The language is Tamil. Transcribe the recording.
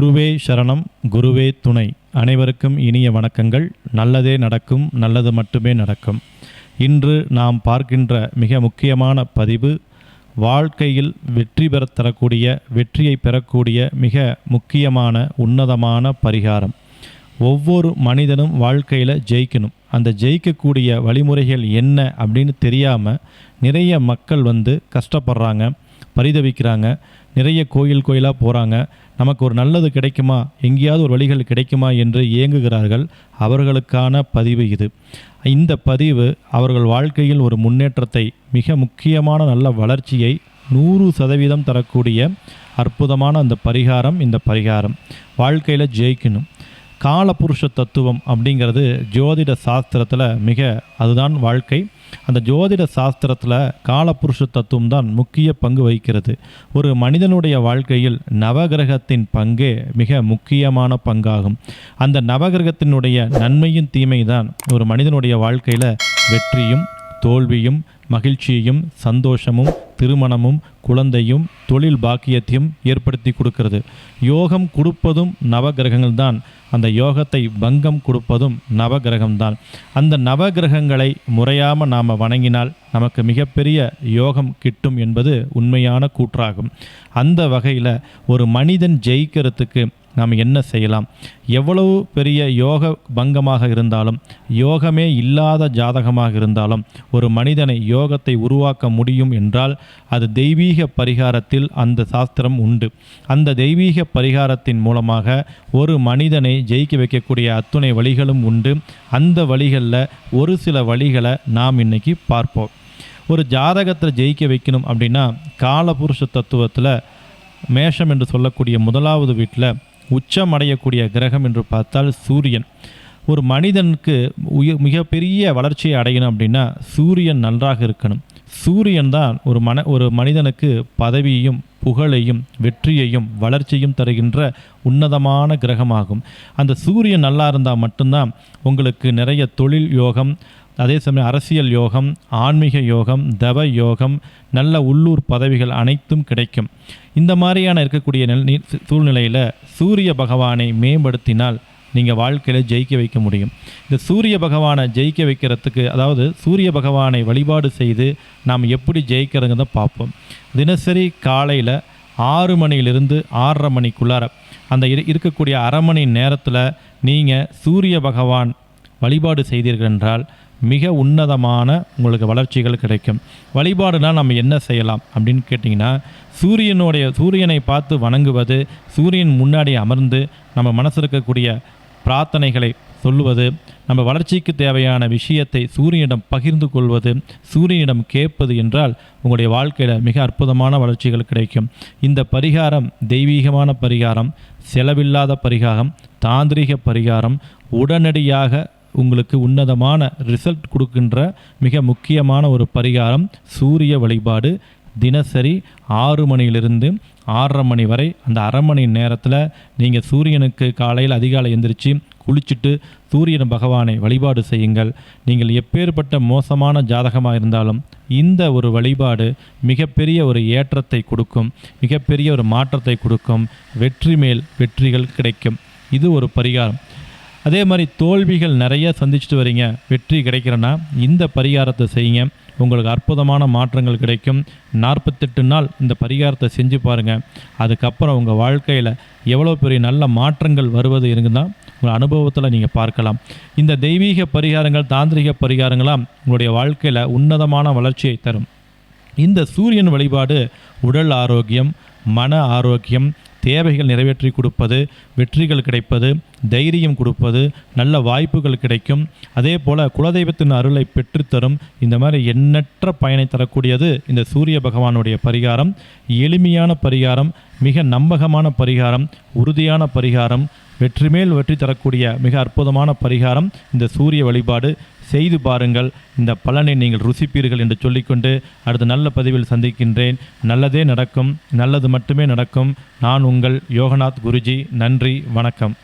குருவே சரணம் குருவே துணை. அனைவருக்கும் இனிய வணக்கங்கள். நல்லதே நடக்கும் நல்லது மட்டுமே நடக்கும். இன்று நாம் பார்க்கின்ற மிக முக்கியமான பதிவு வாழ்க்கையில் வெற்றி பெறத் தரக்கூடிய வெற்றியை பெறக்கூடிய மிக முக்கியமான உன்னதமான பரிகாரம். ஒவ்வொரு மனிதனும் வாழ்க்கையில் ஜெயிக்கணும். அந்த ஜெயிக்கக்கூடிய வழிமுறைகள் என்ன அப்படின்னு தெரியாமல் நிறைய மக்கள் வந்து கஷ்டப்படுறாங்க பரிதவிக்கிறாங்க நிறைய கோயில் கோயிலாக போகிறாங்க நமக்கு ஒரு நல்லது கிடைக்குமா? எங்கேயாவது ஒரு வழிகள் கிடைக்குமா என்று ஏங்குகிறார்கள். அவர்களுக்கான பதிவு இது. இந்த பதிவு அவர்கள் வாழ்க்கையில் ஒரு முன்னேற்றத்தை மிக முக்கியமான நல்ல வளர்ச்சியை நூறு சதவீதம் தரக்கூடிய அற்புதமான அந்த பரிகாரம் இந்த பரிகாரம். வாழ்க்கையில் ஜெயிக்கணும். காலபுருஷ தத்துவம் அப்படிங்கிறது ஜோதிட சாஸ்திரத்தில் மிக அதுதான் வாழ்க்கை. அந்த ஜோதிட சாஸ்திரத்தில் காலபுருஷ தத்துவம் தான் முக்கிய பங்கு வகிக்கிறது. ஒரு மனிதனுடைய வாழ்க்கையில் நவகிரகத்தின் பங்கே மிக முக்கியமான பங்காகும். அந்த நவகிரகத்தினுடைய நன்மையும் தீமை தான் ஒரு மனிதனுடைய வாழ்க்கையில் வெற்றியும் தோல்வியும் மகிழ்ச்சியையும் சந்தோஷமும் திருமணமும் குழந்தையும் தொழில் பாக்கியத்தையும் ஏற்படுத்தி கொடுக்கிறது. யோகம் கொடுப்பதும் நவகிரகங்கள் தான் அந்த யோகத்தை பங்கம் கொடுப்பதும் நவகிரகம்தான். அந்த நவகிரகங்களை முறையாமல் நாம் வணங்கினால் நமக்கு மிகப்பெரிய யோகம் கிட்டும் என்பது உண்மையான கூற்றாகும். அந்த வகையில் ஒரு மனிதன் ஜெயிக்கிறதுக்கு நாம் என்ன செய்யலாம்? எவ்வளவு பெரிய யோக பங்கமாக இருந்தாலும் யோகமே இல்லாத ஜாதகமாக இருந்தாலும் ஒரு மனிதனை யோகத்தை உருவாக்க முடியும் என்றால் அது தெய்வீக பரிகாரத்தில் அந்த சாஸ்திரம் உண்டு. அந்த தெய்வீக பரிகாரத்தின் மூலமாக ஒரு மனிதனை ஜெயிக்க வைக்கக்கூடிய அத்துணை வழிகளும் உண்டு. அந்த வழிகளில் ஒரு சில வழிகளை நாம் இன்னைக்கு பார்ப்போம். ஒரு ஜாதகத்தில் ஜெயிக்க வைக்கணும் அப்படின்னா காலபுருஷ தத்துவத்தில் மேஷம் என்று சொல்லக்கூடிய முதலாவது வீட்டில் உச்சம் அடையக்கூடிய கிரகம் என்று பார்த்தால் சூரியன். ஒரு மனிதனுக்கு உய மிகப்பெரிய வளர்ச்சியை அடையணும் அப்படின்னா சூரியன் நன்றாக இருக்கணும். சூரியன் தான் ஒரு மன ஒரு மனிதனுக்கு பதவியையும் புகழையும் வெற்றியையும் வளர்ச்சியும் தருகின்ற உன்னதமான கிரகமாகும். அந்த சூரியன் நல்லா இருந்தால் மட்டும்தான் உங்களுக்கு நிறைய தொழில் யோகம் அதே சமயம் அரசியல் யோகம் ஆன்மீக யோகம் தவ யோகம் நல்ல உள்ளூர் பதவிகள் அனைத்தும் கிடைக்கும். இந்த மாதிரியான இருக்கக்கூடிய நெல் சூழ்நிலையில் சூரிய பகவானை மேம்படுத்தினால் நீங்கள் வாழ்க்கையில் ஜெயிக்க வைக்க முடியும். இந்த சூரிய பகவானை ஜெயிக்க வைக்கிறதுக்கு அதாவது சூரிய பகவானை வழிபாடு செய்து நாம் எப்படி ஜெயிக்கிறதுங்கிறத பார்ப்போம். தினசரி காலையில் ஆறு மணியிலிருந்து ஆறரை மணிக்குள்ளார அந்த இரு- இருக்கக்கூடிய அரை மணி நேரத்தில் நீங்கள் சூரிய பகவான் வழிபாடு செய்தீர்கள் என்றால் மிக உன்னதமான உங்களுக்கு வளர்ச்சிகள் கிடைக்கும். வழிபாடுனால் நம்ம என்ன செய்யலாம் அப்படின்னு கேட்டிங்கன்னா சூரியனுடைய சூரியனை பார்த்து வணங்குவது சூரியன் முன்னாடி அமர்ந்து நம்ம மனசில் இருக்கக்கூடிய பிரார்த்தனைகளை சொல்லுவது நம்ம வளர்ச்சிக்கு தேவையான விஷயத்தை சூரியனிடம் பகிர்ந்து கொள்வது சூரியனிடம் கேட்பது என்றால் உங்களுடைய வாழ்க்கையில் மிக அற்புதமான வளர்ச்சிகள் கிடைக்கும். இந்த பரிகாரம் தெய்வீகமான பரிகாரம் செலவில்லாத பரிகாரம் தாந்திரிக பரிகாரம் உடனடியாக உங்களுக்கு உன்னதமான ரிசல்ட் கொடுக்கின்ற மிக முக்கியமான ஒரு பரிகாரம் சூரிய வழிபாடு. தினசரி ஆறு மணியிலிருந்து ஆறரை மணி வரை அந்த அரை மணி நேரத்தில் நீங்கள் சூரியனுக்கு காலையில் அதிகாலை எந்திரிச்சு குளிச்சுட்டு சூரியன் பகவானை வழிபாடு செய்யுங்கள். நீங்கள் எப்பேற்பட்ட மோசமான ஜாதகமாக இருந்தாலும் இந்த ஒரு வழிபாடு மிகப்பெரிய ஒரு ஏற்றத்தை கொடுக்கும். மிகப்பெரிய ஒரு மாற்றத்தை கொடுக்கும். வெற்றி மேல் வெற்றிகள் கிடைக்கும். இது ஒரு பரிகாரம். அதே மாதிரி தோல்விகள் நிறைய சந்திச்சுட்டு வரீங்க. வெற்றி கிடைக்கிறன்னா இந்த பரிகாரத்தை செய்யுங்க. உங்களுக்கு அற்புதமான மாற்றங்கள் கிடைக்கும். நாற்பத்தெட்டு நாள் இந்த பரிகாரத்தை செஞ்சு பாருங்கள் அதுக்கப்புறம் உங்கள் வாழ்க்கையில் எவ்வளோ பெரிய நல்ல மாற்றங்கள் வருவது இருக்குன்னா உங்கள் அனுபவத்தில் நீங்கள் பார்க்கலாம். இந்த தெய்வீக பரிகாரங்கள் தாந்திரிக பரிகாரங்களாம் உங்களுடைய வாழ்க்கையில் உன்னதமான வளர்ச்சியை தரும். இந்த சூரியன் வழிபாடு உடல் ஆரோக்கியம் மன ஆரோக்கியம் தேவைகள் நிறைவேற்றி கொடுப்பது வெற்றிகள் கிடைப்பது தைரியம் கொடுப்பது நல்ல வாய்ப்புகள் கிடைக்கும். அதே போல் குலதெய்வத்தின் அருளை பெற்றுத்தரும் இந்த மாதிரி எண்ணற்ற பயனை தரக்கூடியது இந்த சூரிய பகவானுடைய பரிகாரம். எளிமையான பரிகாரம் மிக நம்பகமான பரிகாரம் உறுதியான பரிகாரம் வெற்றி மேல் வெற்றி தரக்கூடிய மிக அற்புதமான பரிகாரம். இந்த சூரிய வழிபாடு செய்து பாருங்கள். இந்த பலனை நீங்கள் ருசிப்பீர்கள் என்று சொல்லிக்கொண்டு அடுத்த நல்ல பதிவில் சந்திக்கின்றேன். நல்லதே நடக்கும் நல்லது மட்டுமே நடக்கும். நான் உங்கள் யோகநாத் குருஜி. நன்றி வணக்கம்.